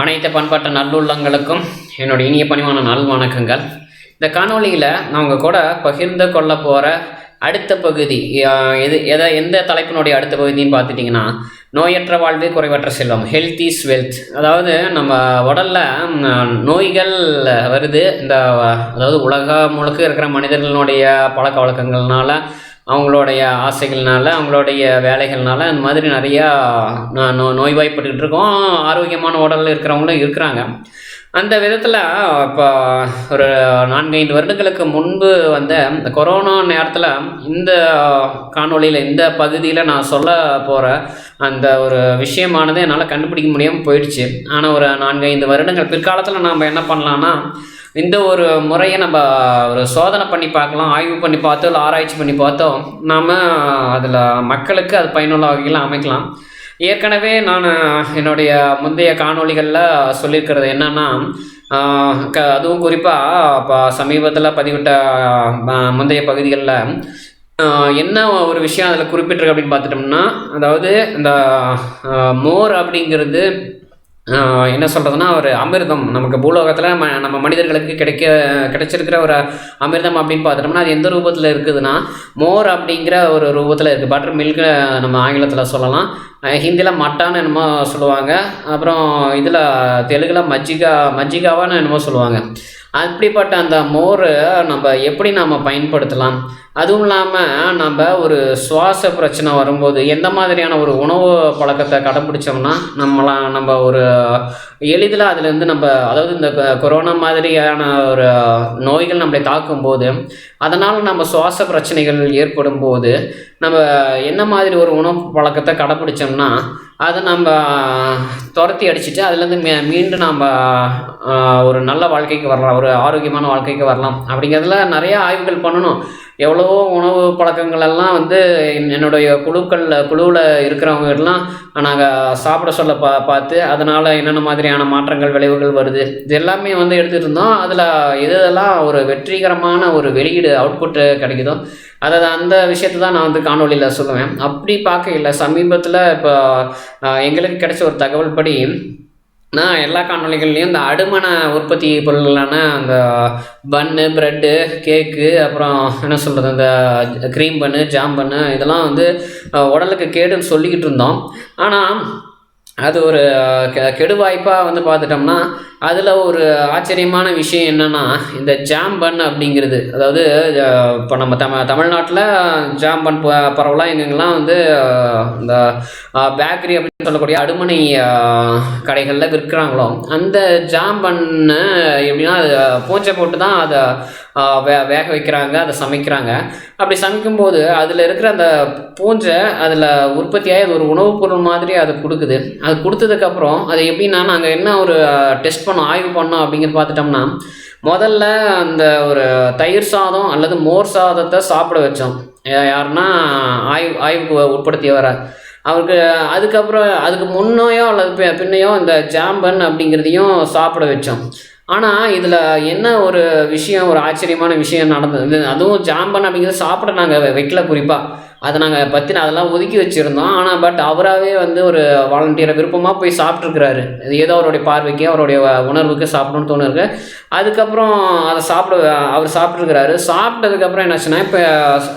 அனைத்து பண்பாட்ட நல்லுள்ளங்களுக்கும் என்னோட இனிய பணிவான நல் வணக்கங்கள். இந்த காணொளியில் நான் உங்கள் கூட பகிர்ந்து கொள்ள போகிற அடுத்த பகுதி எது எதை எந்த தலைப்பினுடைய அடுத்த பகுதின்னு பார்த்துட்டிங்கன்னா நோயற்ற வாழ்வே குறைவற்ற செல்வம் ஹெல்த் இஸ் வெல்த் அதாவது நம்ம உடலில் நோய்கள் வருது. இந்த அதாவது உலகம் முழுக்க இருக்கிற மனிதர்களுடைய பழக்க வழக்கங்கள்னால அவங்களுடைய ஆசைகள்னால அவங்களுடைய வேலைகள்னால அந்த மாதிரி நிறையா நோ- நோ- நோய்வாய்ப்பட்டுக்கிட்டு இருக்கோம் ஆரோக்கியமான உடலில் இருக்கிறவங்களும் இருக்கிறாங்க. அந்த விதத்தில் இப்போ ஒரு நான்கைந்து வருடங்களுக்கு முன்பு வந்த இந்த கொரோனா நேரத்தில் இந்த காணொலியில் இந்த பகுதியில் நான் சொல்ல போகிற அந்த ஒரு விஷயமானது என்னால் கண்டுபிடிக்க முடியாமல் போயிடுச்சு. ஆனால் ஒரு நான்கைந்து வருடங்கள் பிற்காலத்தில் நாம் என்ன பண்ணலான்னா இந்த ஒரு முறையை நம்ம ஒரு சோதனை பண்ணி பார்க்கலாம் ஆய்வு பண்ணி பார்த்தோ இல்லை ஆராய்ச்சி பண்ணி பார்த்தோ நாம் அதில் மக்களுக்கு அது பயனுள்ள வகையில் அமைக்கலாம். ஏற்கனவே நான் என்னுடைய முந்தைய காணொளிகளில் சொல்லியிருக்கிறது என்னென்னா க அதுவும் குறிப்பாக இப்போ சமீபத்தில் பதிவிட்ட முந்தைய பகுதிகளில் என்ன ஒரு விஷயம் அதில் குறிப்பிட்டிருக்கு அப்படின்னு பார்த்துட்டோம்னா அதாவது இந்த மோர் அப்படிங்கிறது என்ன சொல்கிறதுனா ஒரு அமிர்தம். நமக்கு பூலோகத்தில் ம நம்ம மனிதர்களுக்கு கிடைக்க கிடைச்சிருக்கிற ஒரு அமிர்தம் அப்படின்னு பார்த்துட்டோம்னா அது எந்த ரூபத்தில் இருக்குதுன்னா மோர் அப்படிங்கிற ஒரு ரூபத்தில் இருக்குது பட்டர் மில்க் நம்ம ஆங்கிலத்தில் சொல்லலாம். ஹிந்தியில் மட்டான்னு என்னமோ சொல்லுவாங்க. அப்புறம் இதில் தெலுங்கில் மஜ்ஜிகா மஜ்ஜிகாவான்னு என்னமோ சொல்லுவாங்க. அப்படிப்பட்ட அந்த மோரை நம்ம எப்படி நாம் பயன்படுத்தலாம்? அதுவும் இல்லாமல் நம்ம ஒரு சுவாச பிரச்சனை வரும்போது எந்த மாதிரியான ஒரு உணவு பழக்கத்தை கடைப்பிடிச்சோம்னா நம்மளாம் நம்ம ஒரு எளிதில் அதுலேருந்து நம்ம அதாவது இந்த கொரோனா மாதிரியான ஒரு நோய்கள் நம்மளை தாக்கும்போது அதனால் நம்ம சுவாச பிரச்சனைகள் ஏற்படும் போது நம்ம என்ன மாதிரி ஒரு உணவு பழக்கத்தை கடைப்பிடிச்சோம்னா அதை நம்ம துரத்தி அடிச்சுட்டு அதுலேருந்து மீ மீண்டும் நம்ம ஒரு நல்ல வாழ்க்கைக்கு வரலாம் ஒரு ஆரோக்கியமான வாழ்க்கைக்கு வரலாம். அப்படிங்கிறதுல நிறைய ஆய்வுகள் பண்ணணும். எவ்வளவோ உணவு பழக்கங்கள் எல்லாம் வந்து என்னுடைய குழுக்களில் குழுவில் இருக்கிறவங்க எல்லாம் நாங்கள் சாப்பிட சொல்ல பா பார்த்து அதனால் என்னென்ன மாதிரியான மாற்றங்கள் விளைவுகள் வருது இது எல்லாமே வந்து எடுத்துகிட்டு இருந்தோம். அதில் எது ஒரு வெற்றிகரமான ஒரு வெளியீடு அவுட்புட்டு கிடைக்குதோ அதை அந்த விஷயத்தை தான் நான் வந்து காணொலியில் சொல்லுவேன். அப்படி பார்க்கல சமீபத்தில் இப்போ எங்களுக்கு கிடைச்ச ஒரு தகவல் படி நான் எல்லா காணொளிகள்லையும் இந்த அடுமன உற்பத்தி பொருள்களான அந்த பன்னு ப்ரெட்டு கேக்கு அப்புறம் என்ன சொல்கிறது இந்த க்ரீம் பன்னு ஜாம் பன்னு இதெல்லாம் வந்து உடலுக்கு கேடுன்னு சொல்லிக்கிட்டு இருந்தோம். ஆனால் அது ஒரு கெ கெடுவாய்ப்பாக வந்து பார்த்துட்டோம்னா அதில் ஒரு ஆச்சரியமான விஷயம் என்னென்னா இந்த ஜாம்பன் அப்படிங்கிறது. அதாவது இப்போ நம்ம தம தமிழ்நாட்டில் ஜாம்பன் ப பரவலாக எங்கெங்கெல்லாம் வந்து இந்த பேக்கரி அப்படின்னு சொல்லக்கூடிய அடுமனை கடைகளில் விற்கிறாங்களோ அந்த ஜாம்பன்னு எப்படின்னா அது பூஞ்சை போட்டு தான் அதை வே வேக வைக்கிறாங்க அதை சமைக்கிறாங்க. அப்படி சமைக்கும்போது அதில் இருக்கிற அந்த பூஞ்சை அதில் உற்பத்தியாகி அது ஒரு உணவுப் பொருள் மாதிரி அது கொடுக்குது. அது கொடுத்ததுக்கப்புறம் அது எப்படின்னா நாங்கள் என்ன ஒரு டெஸ்ட் பண்ணோம் ஆய்வு பண்ணோம் அப்படிங்கிறது பார்த்துட்டோம்னா முதல்ல அந்த ஒரு தயிர் சாதம் அல்லது மோர் சாதத்தை சாப்பிட வச்சோம். யாருன்னா ஆய்வு ஆய்வுக்கு உட்படுத்தியவரை. அவருக்கு அதுக்கப்புறம் அதுக்கு முன்னையோ அல்லது பின்னையோ இந்த ஜாம்பன் அப்படிங்கிறதையும் சாப்பிட வச்சோம். ஆனால் இதில் என்ன ஒரு விஷயம் ஒரு ஆச்சரியமான விஷயம் நடந்தது? அதுவும் ஜாம்பன் அப்படிங்கிறது சாப்பிட நாங்கள் வைக்கல குறிப்பாக அதை நாங்கள் பற்றின அதெல்லாம் ஒதுக்கி வச்சுருந்தோம். ஆனால் பட் அவராகவே வந்து ஒரு வாலண்டியரை விருப்பமாக போய் சாப்பிட்ருக்கிறாரு இது ஏதோ அவருடைய பார்வைக்கு அவருடைய உணர்வுக்கு சாப்பிடணும்னு தோணுருக்கு அதுக்கப்புறம் அதை சாப்பிட அவர் சாப்பிட்ருக்கிறாரு சாப்பிட்டதுக்கப்புறம் என்னாச்சுன்னா இப்போ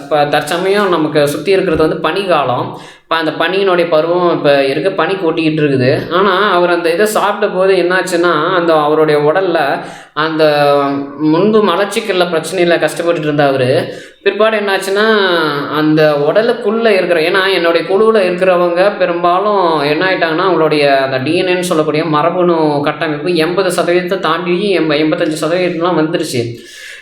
இப்போ தற்சமயம் நமக்கு சுற்றி இருக்கிறது வந்து பனிக்காலம். இப்போ அந்த பனியினுடைய பருவம் இப்போ இருக்க. பனி கொட்டிக்கிட்டு இருக்குது. ஆனால் அவர் அந்த இதை சாப்பிட்ட போது என்னாச்சுன்னா அந்த அவருடைய உடலில் அந்த முன்பு மலச்சிக்கலில் பிரச்சனையில் கஷ்டப்பட்டுட்டு இருந்த அவர். பிற்பாடு என்னாச்சுன்னா அந்த உடலுக்குள்ளே இருக்கிற ஏன்னா என்னுடைய குழுவில் இருக்கிறவங்க பெரும்பாலும் என்ன ஆயிட்டாங்கன்னா அவங்களுடைய அந்த டிஎன்ஏன்னு சொல்லக்கூடிய மரபணு கட்டமைப்பு எண்பது சதவீதத்தை தாண்டி எம்ப எண்பத்தஞ்சு சதவீதம்லாம் வந்துருச்சு.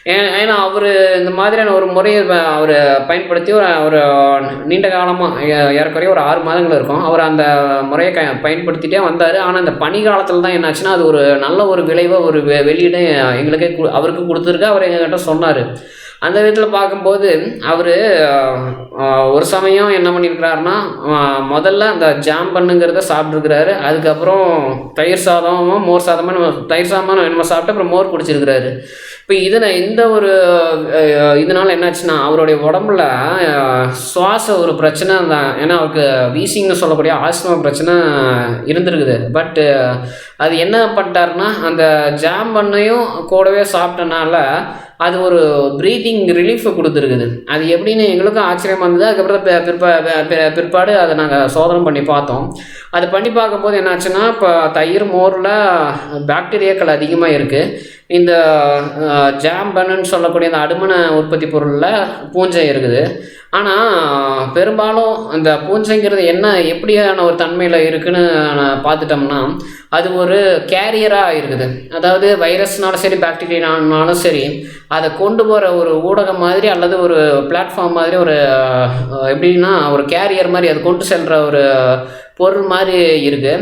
ஏன்னா அவர் இந்த மாதிரியான ஒரு முறையை அவர் பயன்படுத்தி ஒரு ஒரு நீண்ட காலமாக ஏறக்குறைய ஒரு ஆறு மாதங்கள் இருக்கும். அவர் அந்த முறையை க பயன்படுத்திகிட்டே வந்தார். ஆனால் இந்த பனி காலத்தில் தான் என்னாச்சுன்னா அது ஒரு நல்ல ஒரு விளைவை ஒரு வெ- எங்களுக்கே கு- அவருக்கு கொடுத்துருக்கு. அவர் எங்ககிட்ட சொன்னார். அந்த விதத்தில் பார்க்கும்போது அவர் ஒரு சமயம் என்ன பண்ணியிருக்கிறாருன்னா முதல்ல அந்த ஜாம் பண்ணுங்கிறத சாப்பிட்ருக்கிறாரு அதுக்கப்புறம் தயிர் சாதமும் மோர் சாதமாக நம்ம தயிர் சாதமாக நம்ம சாப்பிட்டு அப்புறம் மோர் குடிச்சிருக்கிறாரு. இப்போ இதில் இந்த ஒரு இதனால் இதனால என்னாச்சுன்னா அவருடைய உடம்புல சுவாச ஒரு பிரச்சனை தான் ஏன்னா அவருக்கு வீசிங்னு சொல்லக்கூடிய ஆஸ்மா பிரச்சனை இருந்திருக்குது. பட்டு அது என்ன பண்ணிட்டாருன்னா அந்த ஜாம் பண்ணையும் கூடவே சாப்பிட்டனால அது ஒரு ப்ரீத்திங் ரிலீஃப் கொடுத்துருக்குது. அது எப்படின்னு எங்களுக்கும் ஆச்சரியமாக இருந்தது. அதுக்கப்புறம் பிற்பா பிற்பாடு அதை நாங்கள் சோதனை பண்ணி பார்த்தோம். அது பண்ணி பார்க்கும்போது என்னாச்சுன்னா இப்போ தயிர் மோரில் பாக்டீரியாக்கள் அதிகமாக இருக்குது இந்த ஜாம்பனுன்னு ஜாம்பன்னு சொல்லக்கூடிய அந்த அடுமனை உற்பத்தி பொருளில் பூஞ்சை இருக்குது. ஆனால் பெரும்பாலும் இந்த பூஞ்சைங்கிறது என்ன எப்படியான ஒரு தன்மையில் இருக்குதுன்னு நான் பார்த்துட்டோம்னா அது ஒரு கேரியராக இருக்குது. அதாவது வைரஸ்னாலும் சரி பாக்டீரியானாலும் சரி அதை கொண்டு போகிற ஒரு ஊடகம் மாதிரி அல்லது ஒரு பிளாட்ஃபார்ம் மாதிரி ஒரு எப்படின்னா ஒரு கேரியர் மாதிரி அது கொண்டு செல்கிற ஒரு பொருள் மாதிரி இருக்குது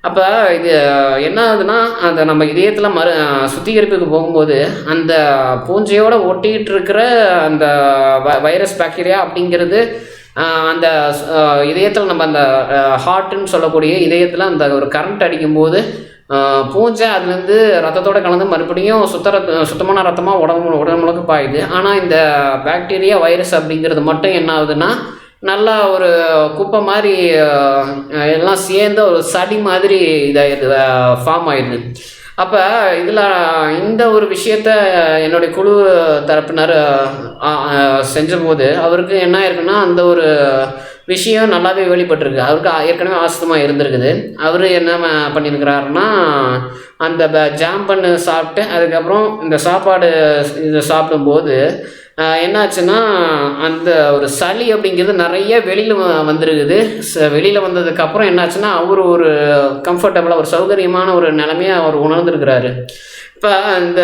அப்போ இது என்ன ஆகுதுன்னா அந்த நம்ம இதயத்தில் மறு சுத்திகரிப்புக்கு போகும்போது அந்த பூஞ்சையோடு ஒட்டிக்கிட்டு இருக்கிற அந்த வ- வைரஸ் பாக்டீரியா அப்படிங்கிறது அந்த இதயத்தில் நம்ம அந்த ஹார்ட்டுன்னு சொல்லக்கூடிய இதயத்தில் அந்த ஒரு கரண்ட் அடிக்கும்போது பூஞ்சை அதுலேருந்து ரத்தத்தோடு கலந்து மறுபடியும் சுத்த ரத்த சுத்தமான ரத்தமாக உடம்பு உடம்புக்கு பாயுது. ஆனால் இந்த பாக்டீரியா வைரஸ் அப்படிங்கிறது மட்டும் என்ன ஆகுதுன்னா நல்லா ஒரு குப்பை மாதிரி எல்லாம் சேர்ந்து ஒரு சடி மாதிரி இதாகிடுது ஃபார்ம் ஆயிடுது. அப்போ இதில் இந்த ஒரு விஷயத்த என்னுடைய குழு தரப்பினர் செஞ்சபோது அவருக்கு என்ன ஆயிருக்குன்னா அந்த ஒரு விஷயம் நல்லாவே வெளிப்பட்டிருக்கு. அவருக்கு ஏற்கனவே ஆஸ்துமா இருந்திருக்குது. அவர் என்ன பண்ணியிருக்கிறாருன்னா அந்த ப- ஜாம் பண்ணு சாப்பிட்டு அதுக்கப்புறம் இந்த சாப்பாடு இதை சாப்பிடும்போது என்னாச்சுன்னா அந்த ஒரு சளி அப்படிங்கிறது நிறைய வெளியில் வந்திருக்குது. ச வெளியில் வந்ததுக்கப்புறம் என்னாச்சுன்னா அவர் ஒரு கம்ஃபர்டபுளாக ஒரு சௌகரியமான ஒரு நிலைமையை அவர் உணர்ந்துருக்கிறாரு. இப்போ இந்த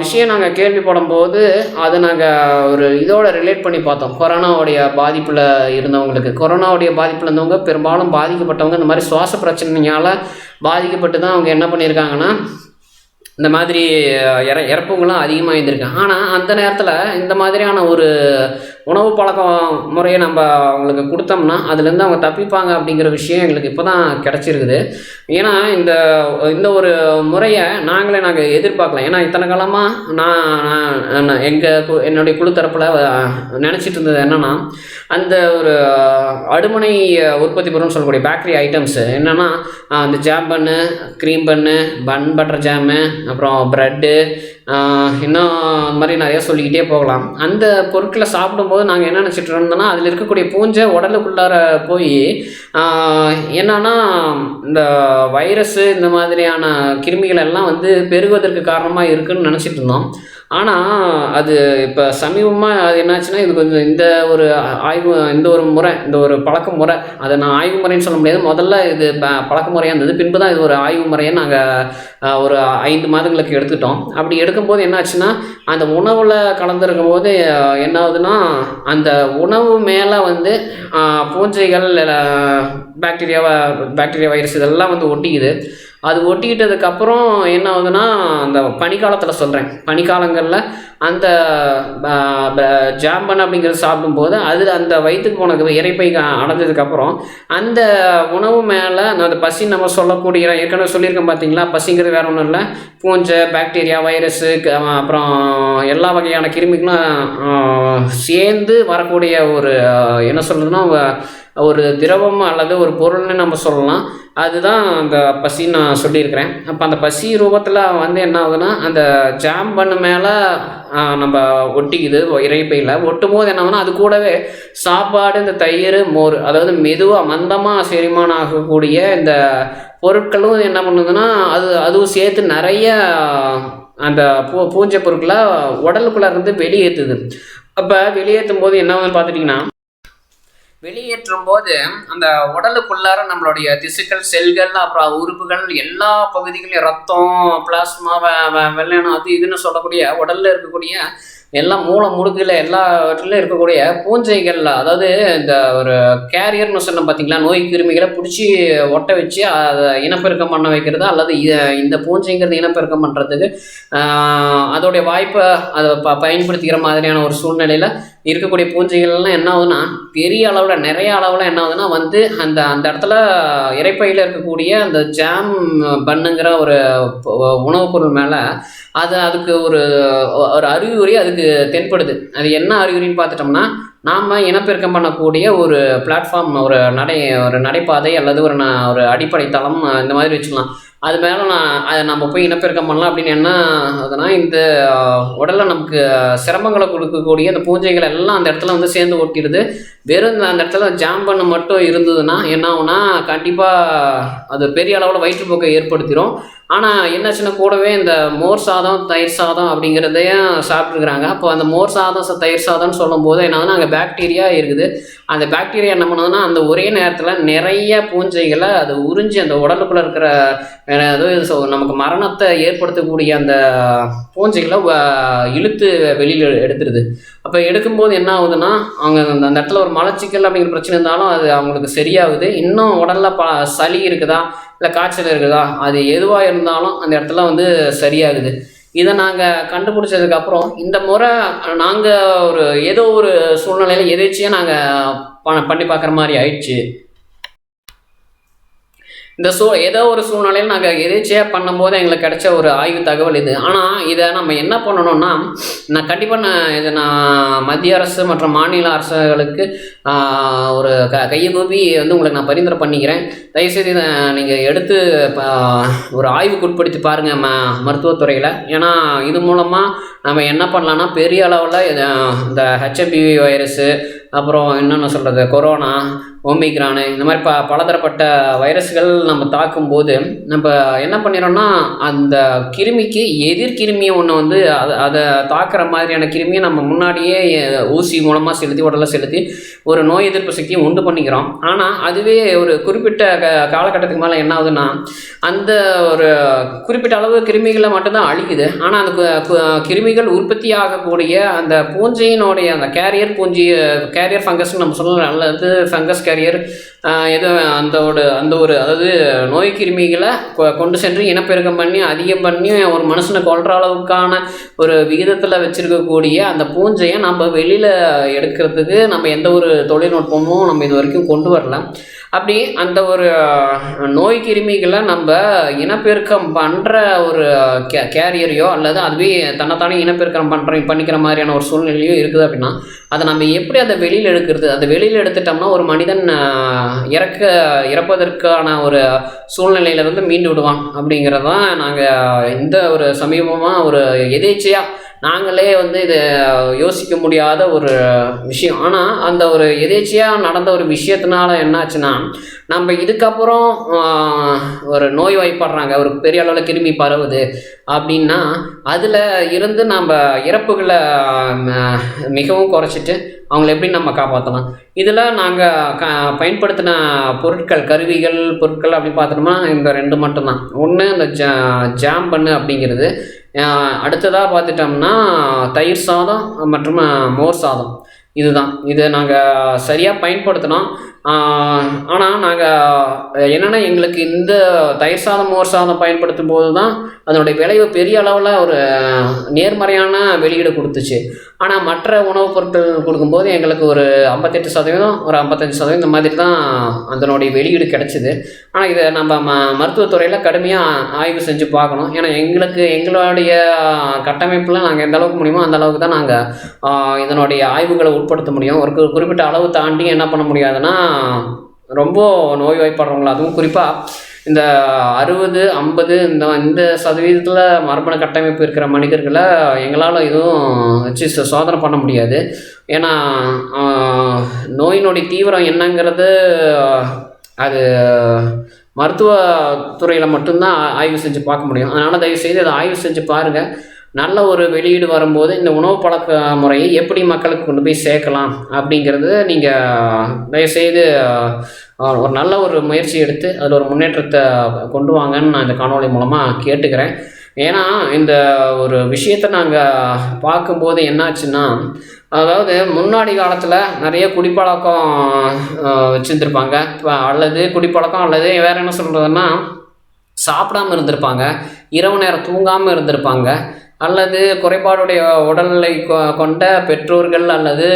விஷயம் நாங்கள் கேள்விப்படும் போது அதை நாங்கள் ஒரு இதோட ரிலேட் பண்ணி பார்த்தோம். கொரோனாவுடைய பாதிப்பில் இருந்தவங்களுக்கு. கொரோனாவுடைய பாதிப்பில் இருந்தவங்க பெரும்பாலும் பாதிக்கப்பட்டவங்க. இந்த மாதிரி சுவாச பிரச்சனையால் பாதிக்கப்பட்டு தான் அவங்க என்ன பண்ணியிருக்காங்கன்னா இந்த மாதிரி இற இறப்புங்களும் அதிகமாக இருந்திருக்கு ஆனால் அந்த நேரத்தில் இந்த மாதிரியான ஒரு உணவு பழக்கம் முறையை நம்ம அவங்களுக்கு கொடுத்தோம்னா அதுலேருந்து அவங்க தப்பிப்பாங்க அப்படிங்கிற விஷயம் எங்களுக்கு இப்போ தான் கிடச்சிருக்குது. ஏன்னா இந்த இந்த ஒரு முறையை நாங்களே நாங்கள் எதிர்பார்க்கலாம் ஏன்னா இத்தனை காலமாக நான் எங்கள் என்னுடைய குழு தரப்பில் நினச்சிட்டு இருந்தது என்னென்னா அந்த ஒரு அடுமனை உற்பத்தி பொருள்னு சொல்லக்கூடிய பேக்கரி ஐட்டம்ஸு என்னென்னா அந்த jam bun cream bun bun butter jam அப்புறம் ப்ரெட்டு இன்னும் அந்த மாதிரி நிறையா சொல்லிக்கிட்டே போகலாம். அந்த பொருட்களை சாப்பிடும்போது நாங்கள் என்ன நினச்சிட்டு இருந்தோம்னா அதில் இருக்கக்கூடிய பூஞ்சை உடலுக்குள்ளார போய் என்னன்னா இந்த வைரஸு இந்த மாதிரியான கிருமிகள் எல்லாம் வந்து பெருகுவதற்கு காரணமாக இருக்குன்னு நினச்சிட்டு இருந்தோம். ஆனால் அது இப்போ சமீபமாக அது என்னாச்சுன்னா இது கொஞ்சம் இந்த ஒரு ஆய்வு இந்த ஒரு முறை இந்த ஒரு பழக்க முறை அதை நான் ஆய்வு முறைன்னு சொல்ல முடியாது. முதல்ல இது ப- பழக்க முறையாக இருந்தது. பின்பு தான் இது ஒரு ஆய்வு முறையை நாங்கள் ஒரு ஐந்து மாதங்களுக்கு எடுத்துட்டோம். அப்படி எடுக்கும்போது என்னாச்சுன்னா அந்த உணவில் கலந்துருக்கும் போது என்ன ஆகுதுன்னா அந்த உணவு மேலே வந்து பூஞ்சைகள் பாக்டீரியா பாக்டீரியா வைரஸ் இதெல்லாம் வந்து ஒட்டிக்குது. அது ஒட்டிக்கிட்டதுக்கப்புறம் என்ன ஆகுதுன்னா அந்த பனிக்காலத்தில் சொல்கிறேன் காலங்களில் அந்த ஜாம்பன் அப்படிங்கிறது சாப்பிடும்போது அது அந்த வயிற்றுக்கு போனது இறைப்பை அடைஞ்சதுக்கப்புறம் அந்த உணவு மேலே அந்த பசி நம்ம சொல்லக்கூடிய ஏற்கனவே சொல்லியிருக்கேன் பார்த்தீங்களா பசிங்கிறது வேற ஒன்றும் இல்லை. பூஞ்சை பாக்டீரியா வைரஸு அப்புறம் எல்லா வகையான கிருமிகளும் சேர்ந்து வரக்கூடிய ஒரு என்ன சொல்றதுன்னா ஒரு திரவம் அல்லது ஒரு பொருள்னு நம்ம சொல்லலாம். அதுதான் அந்த பசின்னு நான் சொல்லியிருக்கிறேன். அப்போ அந்த பசி ரூபத்தில் வந்து என்ன ஆகுதுன்னா அந்த ஜாம் பண்ணு மேலே நம்ம ஒட்டிக்குது இறைப்பையில். ஒட்டும் போது என்ன ஆகுதுன்னா அது கூடவே சாப்பாடு இந்த தயிர் மோர் அதாவது மெதுவாக மந்தமாக செரிமானம் ஆகக்கூடிய இந்த பொருட்களும் என்ன பண்ணுதுன்னா அது அதுவும் சேர்த்து நிறைய அந்த பூ பூஞ்சை பொருட்களை உடலுக்குள்ளே இருந்து வெளியேற்றுது அப்போ வெளியேற்றும் போது என்ன பார்த்துட்டிங்கன்னா வெளியேற்றும் போது அந்த உடலுக்குள்ளார நம்மளுடைய திசுக்கள் செல்கள் அப்புறம் உறுப்புகள் எல்லா பகுதிகளையும் ரத்தம் பிளாஸ்மா வெள்ளம் அது இதுன்னு சொல்லக்கூடிய உடலில் இருக்கக்கூடிய எல்லா மூளை முடுக்கில் எல்லாவற்றிலும் இருக்கக்கூடிய பூஞ்சைகள் அதாவது இந்த ஒரு கேரியர்னு சொன்னோம் பார்த்தீங்களா நோய் கிருமிகளை பிடிச்சி ஒட்ட வச்சு அதை இனப்பெருக்கம் பண்ண வைக்கிறது அல்லது இந்த பூஞ்சைங்கிறது இனப்பெருக்கம் பண்ணுறதுக்கு அதோடைய வாய்ப்பை அதை ப பயன்படுத்திக்கிற மாதிரியான ஒரு சூழ்நிலையில் இருக்கக்கூடிய பூஞ்சைகள்லாம் என்ன ஆகுதுன்னா பெரிய அளவில் நிறைய அளவில் என்ன ஆகுதுன்னா வந்து அந்த அந்த இடத்துல இறைப்பையில் இருக்கக்கூடிய அந்த ஜாம் பண்ணுங்கிற ஒரு உணவுப் பொருள் மேலே அது அதுக்கு ஒரு ஒரு அறிகுறி அதுக்கு தென்படுது. அது என்ன அறிகுறின்னு பார்த்துட்டோம்னா நாம் இனப்பெருக்கம் பண்ணக்கூடிய ஒரு பிளாட்ஃபார்ம் ஒரு நடை ஒரு நடைபாதை அல்லது ஒரு ந- ஒரு அடிப்படை தளம் இந்த மாதிரி வச்சுக்கலாம். அது மேலே நான் அதை நம்ம போய் இனப்பெருக்கம் பண்ணலாம் அப்படின்னு என்ன ஆகுதுன்னா இந்த உடலில் நமக்கு சிரமங்களை கொடுக்கக்கூடிய அந்த பூஞ்சைகள் எல்லாம் அந்த இடத்துல வந்து சேர்ந்து ஒட்டிடுது. வெறும் இந்த- அந்த இடத்துல ஜாம் பண்ண மட்டும் இருந்ததுன்னா என்ன ஆகுனா கண்டிப்பாக அது பெரிய அளவில் வயிற்றுப்போக்கை ஏற்படுத்திடும் ஆனால் என்னாச்சுன்னா கூடவே இந்த மோர் சாதம் தயிர் சாதம் அப்படிங்கிறதையும் சாப்பிட்ருக்குறாங்க அப்போ அந்த மோர் சாதம் ச- தயிர் சாதம்னு சொல்லும்போது என்னதுன்னா அங்கே பாக்டீரியா இருக்குது. அந்த பாக்டீரியா என்ன பண்ணுதுன்னா அந்த ஒரே நேரத்தில் நிறைய பூஞ்சைகளை அது உறிஞ்சி அந்த உடலுக்குள்ளே இருக்கிற அஹ், அதாவது ஸோ நமக்கு மரணத்தை ஏற்படுத்தக்கூடிய அந்த பூஞ்சைகளை வ- இழுத்து வெளியில் எடுத்துருது. அப்போ எடுக்கும்போது என்ன ஆகுதுன்னா அவங்க அந்த இடத்துல ஒரு மலச்சிக்கல் அப்படிங்கிற பிரச்சனை இருந்தாலும் அது அவங்களுக்கு சரியாகுது. இன்னும் உடலில் ப சளி இருக்குதா? இல்லை காய்ச்சல் இருக்குதா? அது எதுவாக இருந்தாலும் அந்த இடத்துல வந்து சரியாகுது. இதை நாங்கள் கண்டுபிடிச்சதுக்கப்புறம் இந்த முறை நாங்கள் ஒரு ஏதோ ஒரு சூழ்நிலையில் எதேச்சியாக நாங்கள் பண்ணி பார்க்குற மாதிரி ஆயிடுச்சு. இந்த சூ ஏதோ ஒரு சூழ்நிலையில் நாங்கள் எதேச்சியாக பண்ணும்போது எங்களுக்கு கிடைச்ச ஒரு ஆய்வு தகவல் இது. ஆனால் இதை நம்ம என்ன பண்ணணும்னா நான் கண்டிப்பாக நான் இதை நான் மத்திய அரசு மற்றும் மாநில அரசுகளுக்கு ஒரு க கையை கூப்பி வந்து உங்களுக்கு நான் பரிந்துரை பண்ணிக்கிறேன். தயவுசெய்து இதை நீங்கள் எடுத்து ஒரு ஆய்வுக்கு உட்படுத்தி பாருங்கள் ம மருத்துவத்துறையில். ஏன்னா இது மூலமாக நம்ம என்ன பண்ணலான்னா பெரிய அளவில் இந்த ஹெச்எம்பிவி வைரஸு அப்புறம் என்னென்ன சொல்கிறது கொரோனா ஓமிக்ரானு இந்த மாதிரி ப பலதரப்பட்ட வைரஸ்கள் நம்ம தாக்கும்போது நம்ம என்ன பண்ணிடறோன்னா அந்த கிருமிக்கு எதிர் கிருமியை ஒன்று வந்து அதை அதை தாக்குற மாதிரியான கிருமியை நம்ம முன்னாடியே ஊசி மூலமாக செலுத்தி உடலை செலுத்தி ஒரு நோய் எதிர்ப்பு சக்தியை உண்டு பண்ணிக்கிறோம். ஆனால் அதுவே ஒரு குறிப்பிட்ட க காலகட்டத்துக்கு மேலே என்ன ஆகுதுன்னா அந்த ஒரு குறிப்பிட்ட அளவு கிருமிகளை மட்டும்தான் அழிக்குது. ஆனால் அந்த கிருமிகள் உற்பத்தி ஆகக்கூடிய அந்த பூஞ்சையினுடைய அந்த கேரியர் பூஞ்சி கேரியர் ஃபங்கஸ்னு நம்ம சொல்லலாம். அல்லது ஃபங்கஸ் கேரியர் எதோ அந்த ஒரு அந்த ஒரு அதாவது நோய் கிருமிகளை கொ- கொண்டு சென்று இனப்பெருக்கம் பண்ணி அதிகம் பண்ணி ஒரு மனுஷனை கொள்கிற அளவுக்கான ஒரு விகிதத்தில் வச்சிருக்கக்கூடிய அந்த பூஞ்சையை நம்ம வெளியில் எடுக்கிறதுக்கு நம்ம எந்த ஒரு தொழில்நுட்பமும் நம்ம இது வரைக்கும் கொண்டு வரல. அப்படி அந்த ஒரு நோய் கிருமிகளை நம்ம இனப்பெருக்கம் பண்ணுற ஒரு கே கேரியரையோ அல்லது அதுவே தன்னைத்தானே இனப்பெருக்கம் பண்ணுற பண்ணிக்கிற மாதிரியான ஒரு சூழ்நிலையோ இருக்குது அப்படின்னா அதை நம்ம எப்படி அதை வெளியில் எடுக்கிறது? அதை வெளியில் எடுத்துட்டோம்னா ஒரு மனிதன் இறக்க இறப்பதற்கான ஒரு சூழ்நிலையிலிருந்து மீண்டு விடுவான் அப்படிங்கிறதான் நாங்கள் இந்த ஒரு சமீபமாக ஒரு எதேச்சையாக நாங்களே வந்து இதை யோசிக்க முடியாத ஒரு விஷயம். ஆனால் அந்த ஒரு எதேச்சியாக நடந்த ஒரு விஷயத்தினால என்னாச்சுன்னா நம்ம இதுக்கப்புறம் ஒரு நோய் வாய்ப்படுறாங்க ஒரு பெரிய அளவில் கிருமி பரவுது அப்படின்னா அதில் இருந்து நம்ம இறப்புகளை மிகவும் குறைச்சிட்டு அவங்கள எப்படி நம்ம காப்பாற்றலாம் இதில் நாங்கள் க பயன்படுத்தின பொருட்கள் கருவிகள் பொருட்கள் அப்படின்னு பார்த்தோம்னா இந்த ரெண்டு மட்டும்தான். ஒன்று இந்த ஜா ஜாம் பண்ணு அப்படிங்கிறது. அடுத்ததாக பார்த்துட்டோம்னா தயிர் சாதம் மற்றும் மோர் சாதம். இதுதான். இதை நாங்கள் சரியாக பயன்படுத்தினோம். ஆனால் நாங்கள் என்னென்னா எங்களுக்கு இந்த தயிர் சாதம் மோர் சாதம் பயன்படுத்தும் போது தான் அதனுடைய விளைவு பெரிய அளவில் ஒரு நேர்மறையான வெளியீடு கொடுத்துச்சு. ஆனால் மற்ற உணவுப் பொருட்கள் கொடுக்கும்போது எங்களுக்கு ஒரு ஐம்பத்தெட்டு சதவீதம் ஒரு ஐம்பத்தஞ்சு சதவீதம் இந்த மாதிரி தான் அதனுடைய வெளியீடு கிடச்சிது. ஆனால் இதை நம்ம ம மருத்துவத்துறையில் கடுமையாக ஆய்வு செஞ்சு பார்க்கணும். ஏன்னா எங்களுக்கு எங்களுடைய கட்டமைப்பில் நாங்கள் எந்த அளவுக்கு முடியுமோ அந்த அளவுக்கு தான் நாங்கள் இதனுடைய ஆய்வுகளை உட்படுத்த முடியும். ஒரு குறிப்பிட்ட அளவு தாண்டி என்ன பண்ண முடியாதுன்னா ரொம்ப நோய்வாய்ப்படுறவங்கள? அதுவும் குறிப்பாக இந்த அறுபது ஐம்பது இந்த இந்த சதவீதத்தில் மரபணு கட்டமைப்பு இருக்கிற மனிதர்களை எங்களால் எதுவும் வச்சு சோதனை பண்ண முடியாது. ஏன்னா நோயினுடைய தீவிரம் என்னங்கிறது அது மருத்துவ துறையில் மட்டும்தான் ஆய்வு செஞ்சு பார்க்க முடியும். அதனால் தயவு செய்து அதை ஆய்வு செஞ்சு பாருங்கள் நல்ல ஒரு வெளியீடு வரும்போது இந்த உணவு பழக்க முறையை எப்படி மக்களுக்கு கொண்டு போய் சேர்க்கலாம் அப்படிங்கிறது நீங்கள் தயவுசெய்து ஒரு நல்ல ஒரு முயற்சி எடுத்து அதில் ஒரு முன்னேற்றத்தை கொண்டு வாங்கன்னு நான் இந்த காணொளி மூலமாக கேட்டுக்கிறேன். ஏன்னா இந்த ஒரு விஷயத்தை நாங்கள் பார்க்கும்போது என்னாச்சுன்னா அதாவது முன்னாடி காலத்தில் நிறைய குடிப்பழக்கம் வச்சுருந்துருப்பாங்க. அல்லது குடிப்பழக்கம் அல்லது வேறு என்ன சொல்கிறதுன்னா சாப்பிடாம இருந்திருப்பாங்க. இரவு நேரம் தூங்காமல் இருந்திருப்பாங்க. அல்லது குறைபாடுடைய உடல்நிலை கொ- கொண்ட பெற்றோர்கள் அல்லது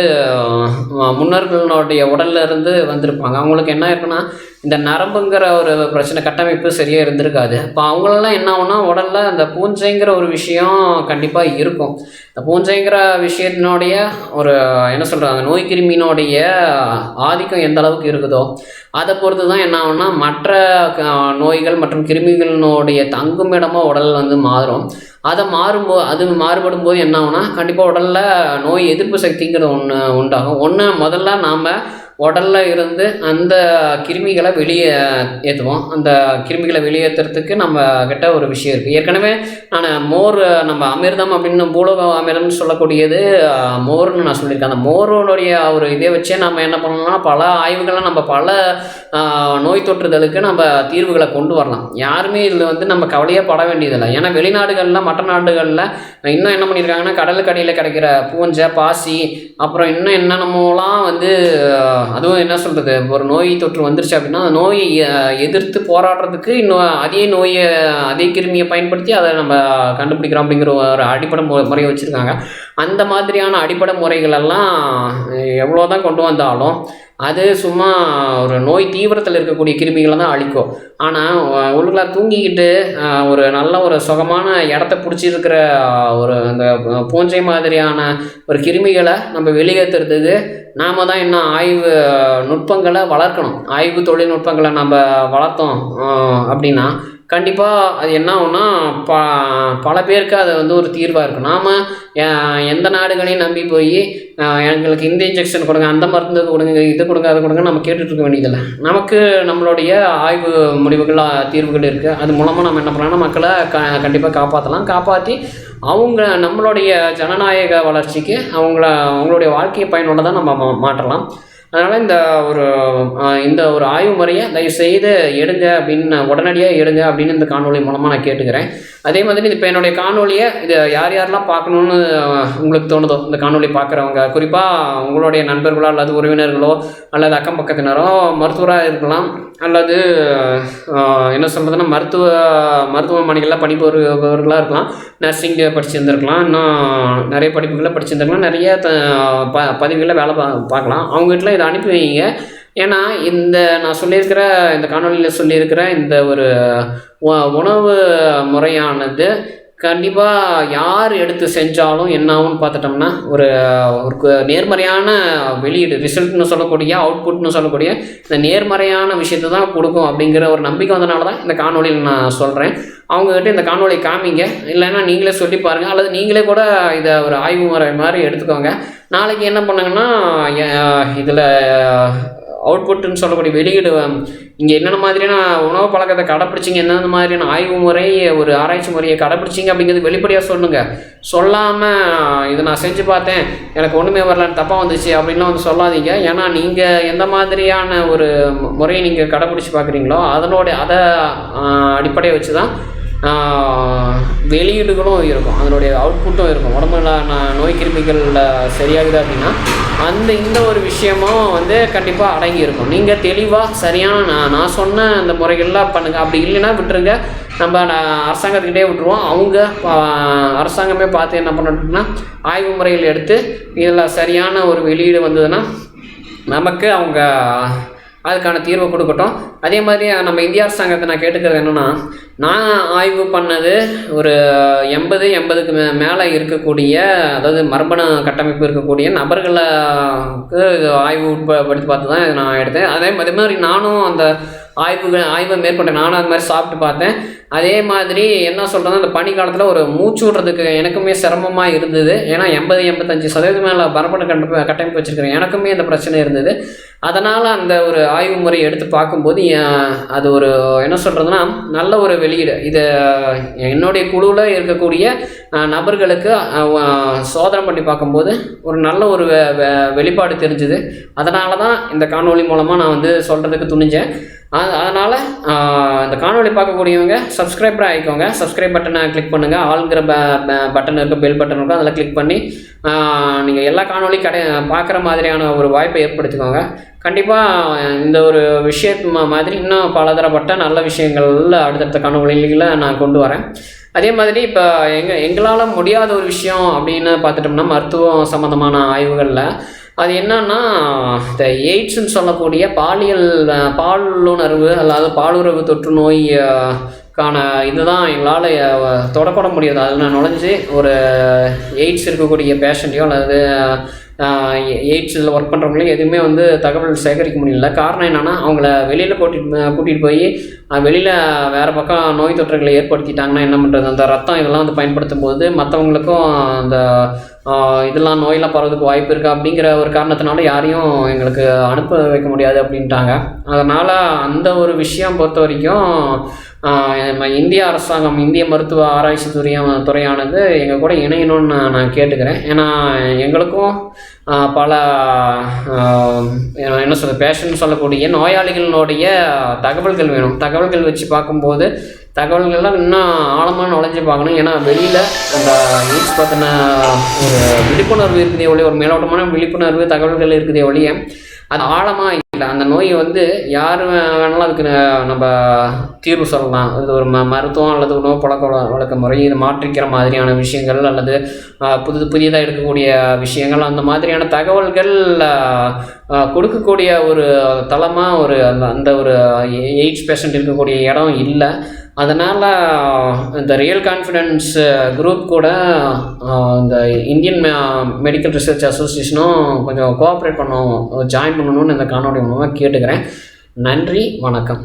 முன்னோர்களுடைய உடல்ல இருந்து வந்திருப்பாங்க. அவங்களுக்கு என்ன இருக்குன்னா இந்த நரம்புங்கிற ஒரு பிரச்சனை கட்டமைப்பு சரியாக இருந்திருக்காது. இப்போ அவங்களெல்லாம் என்ன ஆகுனா உடலில் அந்த பூஞ்சைங்கிற ஒரு விஷயம் கண்டிப்பாக இருக்கும். இந்த பூஞ்சைங்கிற விஷயத்தினுடைய ஒரு என்ன சொல்கிறாங்க நோய் கிருமியினுடைய ஆதிக்கம் எந்த அளவுக்கு இருக்குதோ அதை பொறுத்து தான் என்ன ஆகுனா மற்ற நோய்கள் மற்றும் கிருமிகளினுடைய தங்கும் இடமா உடல் வந்து மாறும். அதை மாறும்போது அது மாறுபடும் போது என்ன ஆகும்னா கண்டிப்பாக உடலில் நோய் எதிர்ப்பு சக்திங்கிறது ஒன்று உண்டாகும். ஒன்று முதல்ல நாம் உடல்ல இருந்து அந்த கிருமிகளை வெளியே ஏற்றுவோம் அந்த கிருமிகளை வெளியேற்றுறதுக்கு நம்ம கிட்ட ஒரு விஷயம் இருக்குது ஏற்கனவே நான் மோர் நம்ம அமிர்தம் அப்படின்னு பூலோக அமிர்தம்னு சொல்லக்கூடியது மோர்னு நான் சொல்லியிருக்கேன். அந்த மோருடைய ஒரு இதை வச்சே நம்ம என்ன பண்ணணும்னா பல ஆய்வுகளை நம்ம பல நோய் தொற்றுதலுக்கு நம்ம தீர்வுகளை கொண்டு வரலாம். யாருமே இதில் வந்து நம்ம கவலையே பட வேண்டியதில்லை. ஏன்னா வெளிநாடுகளில் மற்ற நாடுகளில் இன்னும் என்ன பண்ணியிருக்காங்கன்னா கடலுக்கடியில் கிடைக்கிற பூஞ்சை பாசி அப்புறம் இன்னும் என்னென்னமோலாம் வந்து தான் அதுவும் என்ன சொல்கிறது ஒரு நோய் தொற்று வந்துருச்சு அப்படின்னா அந்த நோயை எதிர்த்து போராடுறதுக்கு இன்னும் அதே நோயை அதே கிருமியை பயன்படுத்தி அதை நம்ம கண்டுபிடிக்கிறோம் அப்படிங்கிற ஒரு அடிப்படை மு முறையை வச்சுருக்காங்க. அந்த மாதிரியான அடிப்படை முறைகள் எல்லாம் எவ்வளோ தான் கொண்டு வந்தாலும் அது சும்மா ஒரு நோய் தீவிரத்தில் இருக்கக்கூடிய கிருமிகளை தான் அழிக்கும். ஆனால் உள்ளுக்குள்ள தூங்கிக்கிட்டு ஒரு நல்ல ஒரு சுகமான இடத்த பிடிச்சிருக்கிற ஒரு அந்த பூஞ்சை மாதிரியான ஒரு கிருமிகளை நம்ம வெளியேற்றுறதுக்கு நாம் தான் இன்னும் ஆய்வு நுட்பங்களை வளர்க்கணும். ஆய்வு தொழில்நுட்பங்களை நம்ம வளர்த்தோம் அப்படின்னா கண்டிப்பாக அது என்ன ஆகும்னா ப பல பேருக்கு அது வந்து ஒரு தீர்வாக இருக்கும். நாம் எந்த நாடுகளையும் நம்பி போய் எங்களுக்கு இந்த இன்ஜெக்ஷன் கொடுங்க அந்த மருந்து கொடுங்க இது கொடுங்க அது கொடுங்க நம்ம கேட்டுட்ருக்க வேண்டியதில்லை. நமக்கு நம்மளுடைய ஆய்வு முடிவுகள் தீர்வுகள் இருக்குது அது மூலமாக நம்ம என்ன பண்ணலாம்னா மக்களை க கண்டிப்பாக காப்பாற்றலாம் காப்பாற்றி அவங்க நம்மளுடைய ஜனநாயக வளர்ச்சிக்கு அவங்கள அவங்களுடைய வாழ்க்கை பயனுள்ளதாக நம்ம மா- மாற்றலாம். அதனால் இந்த ஒரு இந்த ஒரு ஆய்வு முறையை தயவு செய்து எடுங்க அப்படின்னு நான் உடனடியாக எடுங்க அப்படின்னு இந்த காணொலி மூலமாக நான் கேட்டுக்கிறேன். அதே மாதிரி இப்போ என்னுடைய காணொலியை இது யார் யாரெல்லாம் பார்க்கணுன்னு உங்களுக்கு தோணுதோ இந்த காணொலி பார்க்குறவங்க குறிப்பாக உங்களுடைய நண்பர்களோ அல்லது உறவினர்களோ அல்லது அக்கம் பக்கத்தினரோ மருத்துவராக இருக்கலாம் அல்லது என்ன சொல்கிறதுன்னா மருத்துவ மருத்துவமனைகளில் பணிபுரிபவர்களாக இருக்கலாம் நர்சிங் படிச்சிருந்துருக்கலாம் இன்னும் நிறைய படிப்புகளில் படிச்சிருந்துருக்கலாம் நிறைய த ப பதவிகளில் வேலை பா பார்க்கலாம். அவங்ககிட்ட இதை அனுப்பி வைங்க. ஏன்னா இந்த நான் சொல்லியிருக்கிற இந்த காணொலியில் சொல்லியிருக்கிற இந்த ஒரு உணவு முறையானது கண்டிப்பாக யார் எடுத்து செஞ்சாலும் என்ன ஆகும்னு பார்த்துட்டோம்னா ஒரு ஒரு நேர்மறையான வெளியீடு ரிசல்ட்னு சொல்லக்கூடிய அவுட்புட்னு சொல்லக்கூடிய இந்த நேர்மறையான விஷயத்தை தான் கொடுக்கும் அப்படிங்கிற ஒரு நம்பிக்கை வந்தனால தான் இந்த காணொலியில் நான் சொல்கிறேன் அவங்கக்கிட்ட இந்த காணொலியை காமிங்க. இல்லைன்னா நீங்களே சொல்லி பாருங்கள் அல்லது நீங்களே கூட இதை ஒரு ஆய்வு முறை மாதிரி எடுத்துக்கோங்க. நாளைக்கு என்ன பண்ணுங்கன்னா இதில் அவுட்புட்டுன்னு சொல்லக்கூடிய வெளியீடு இங்கே என்னென்ன மாதிரியான உணவு பழக்கத்தை கடைப்பிடிச்சிங்க என்னென்ன மாதிரியான ஆய்வு முறை ஒரு ஆராய்ச்சி முறையை கடைப்பிடிச்சிங்க அப்படிங்கிறது வெளிப்படையாக சொல்லுங்கள் சொல்லாமல் இதை நான் செஞ்சு பார்த்தேன் எனக்கு ஒன்றுமே வரலன்னு தப்பாக வந்துச்சு அப்படின்லாம் வந்து சொல்லாதீங்க. ஏன்னா நீங்கள் எந்த மாதிரியான ஒரு முறையை நீங்கள் கடைப்பிடிச்சி பார்க்குறீங்களோ அதனோட அதை அடிப்படையை வச்சு தான் வெளியீடுகளும் இருக்கும். அதனுடைய அவுட்புட்டும் இருக்கும். உடம்புல நான் நோய் கிருமிகள் சரியாகுது அப்படின்னா அந்த இந்த ஒரு விஷயமும் வந்து கண்டிப்பாக அடங்கி இருக்கும். நீங்கள் தெளிவாக சரியான நான் நான் சொன்ன அந்த முறைகள்லாம் பண்ணுங்கள் அப்படி இல்லைன்னா விட்டுருங்க. நம்ம அரசாங்கத்துக்கிட்டே விட்டுருவோம். அவங்க அரசாங்கமே பார்த்து என்ன பண்ணட்டும்னா ஆய்வு முறைகள் எடுத்து இதில் சரியான ஒரு வெளியீடு வந்ததுன்னா நமக்கு அவங்க அதுக்கான தீர்வை கொடுக்கட்டும். அதே மாதிரி நம்ம இந்திய அரசாங்கத்தை நான் கேட்டுக்கிறது என்னென்னா நான் ஆய்வு பண்ணது ஒரு எண்பது எண்பதுக்கு மே மேலே இருக்கக்கூடிய அதாவது மரபணு கட்டமைப்பு இருக்கக்கூடிய நபர்களுக்கு ஆய்வு உட்படுத்தி பார்த்து தான் நான் எடுத்தேன். அதே அதே மாதிரி நானும் அந்த ஆய்வுகள் ஆய்வை மேற்கொண்டேன் நானும் அது மாதிரி சாப்பிட்டு பார்த்தேன். அதே மாதிரி என்ன சொல்கிறதுனா அந்த பனி காலத்தில் ஒரு மூச்சு விடுறதுக்கு எனக்குமே சிரமமாக இருந்தது. ஏன்னா எண்பது எண்பத்தஞ்சு சதவீதம் மேலே மரபணு கண்டு கட்டமைப்பு வச்சுருக்கிறேன். எனக்குமே அந்த பிரச்சனை இருந்தது. அதனால் அந்த ஒரு ஆய்வு முறை எடுத்து பார்க்கும்போது அது ஒரு என்ன சொல்கிறதுனா நல்ல ஒரு வெளியீடு. இது என்னுடைய குழுவில் இருக்கக்கூடிய நபர்களுக்கு சோதனை பண்ணி பார்க்கும்போது ஒரு நல்ல ஒரு வெ- வெ- வெளிப்பாடு தெரிஞ்சுது. அதனால தான் இந்த காணொளி மூலமாக நான் வந்து சொல்கிறதுக்கு துணிஞ்சேன். அதனால் இந்த காணொலி பார்க்கக்கூடியவங்க சப்ஸ்கிரைபர் ஆகிக்கோங்க சப்ஸ்கிரைப் பட்டனை கிளிக் பண்ணுங்கள் ஆளுங்கிற ப பட்டன் இருக்கும் பெல் பட்டன் இருக்கும் அதில் கிளிக் பண்ணி நீங்கள் எல்லா காணொலியும் கடை பார்க்குற மாதிரியான ஒரு வாய்ப்பை ஏற்படுத்திக்கோங்க. கண்டிப்பாக இந்த ஒரு விஷயம் மாதிரி இன்னும் பலதரப்பட்ட நல்ல விஷயங்கள்ல அடுத்தடுத்த காணொளிகளை நான் கொண்டு வரேன். அதே மாதிரி இப்போ எங்கள் எங்களால் முடியாத ஒரு விஷயம் அப்படின்னு பார்த்துட்டோம்னா மருத்துவம் சம்மந்தமான ஆய்வுகளில் அது என்னன்னா இந்த எய்ட்ஸ்ன்னு சொல்லக்கூடிய பாலியல் பாலுணர்வு அல்லாது பாலுறவு தொற்று நோய் கான இதுதான் எங்களால் தொடப்பட முடியாது. அதில் நுழைஞ்சு ஒரு எய்ட்ஸ் இருக்கக்கூடிய பேஷண்ட்டையோ அல்லது எய்ட்ஸில் ஒர்க் பண்ணுறவங்களையும் எதுவுமே வந்து தகவல் சேகரிக்க முடியல. காரணம் என்னென்னா அவங்கள வெளியில் கூட்டிட்டு கூட்டிகிட்டு போய் வெளியில் வேறு பக்கம் நோய் தொற்றுகளை ஏற்படுத்திட்டாங்கன்னா என்ன பண்ணுறது அந்த ரத்தம் இதெல்லாம் வந்து பயன்படுத்தும் போது மற்றவங்களுக்கும் அந்த இதெல்லாம் நோயெல்லாம் பரவதுக்கு வாய்ப்பு இருக்குது அப்படிங்கிற ஒரு காரணத்தினால யாரையும் எங்களுக்கு அனுப்ப வைக்க முடியாது அப்படின்ட்டாங்க. அதனால் அந்த ஒரு விஷயம் பொறுத்த வரைக்கும் நம்ம இந்திய அரசாங்கம் இந்திய மருத்துவ ஆராய்ச்சி துறையம் துறையானது எங்கள் கூட இணையணும்னு நான் கேட்டுக்கிறேன். ஏன்னா எங்களுக்கும் பல என்ன சொல்கிறது பேஷன் சொல்லக்கூடிய நோயாளிகளினுடைய தகவல்கள் வேணும். தகவல்கள் வச்சு பார்க்கும்போது தகவல்கள்லாம் இன்னும் ஆழமாக நுழைஞ்சு பார்க்கணும். ஏன்னா வெளியில் அந்த நியூஸ் பற்றின ஒரு விழிப்புணர்வு இருக்குதே ஒழிய ஒரு மேலோட்டமான விழிப்புணர்வு தகவல்கள் இருக்குதே ஒழிய அது ஆழமாக இல்லை. அந்த நோய் வந்து யார் வேணாலும் அதுக்கு நம்ம தீர்வு சொல்லலாம். இது ஒரு ம மருத்துவம் அல்லது உணவு பழக்க வழக்க முறை. மாற்றிக்கிற மாதிரியான விஷயங்கள் அல்லது புது புதியதாக எடுக்கக்கூடிய விஷயங்கள். அந்த மாதிரியான தகவல்கள் கொடுக்கக்கூடிய ஒரு தளமாக ஒரு அந்த அந்த ஒரு எய்ட்ஸ் பேஷண்ட் இருக்கக்கூடிய இடம் இல்லை. அதனால் இந்த ரியல் கான்ஃபிடென்ஸ் குரூப் கூட இந்த இந்தியன் மெடிக்கல் ரிசர்ச் அசோசியேஷனும் கொஞ்சம் கோஆப்ரேட் பண்ணணும் ஜாயின் பண்ணணும்னு இந்த காணொலி மூலமாக கேட்டுக்கிறேன். நன்றி வணக்கம்.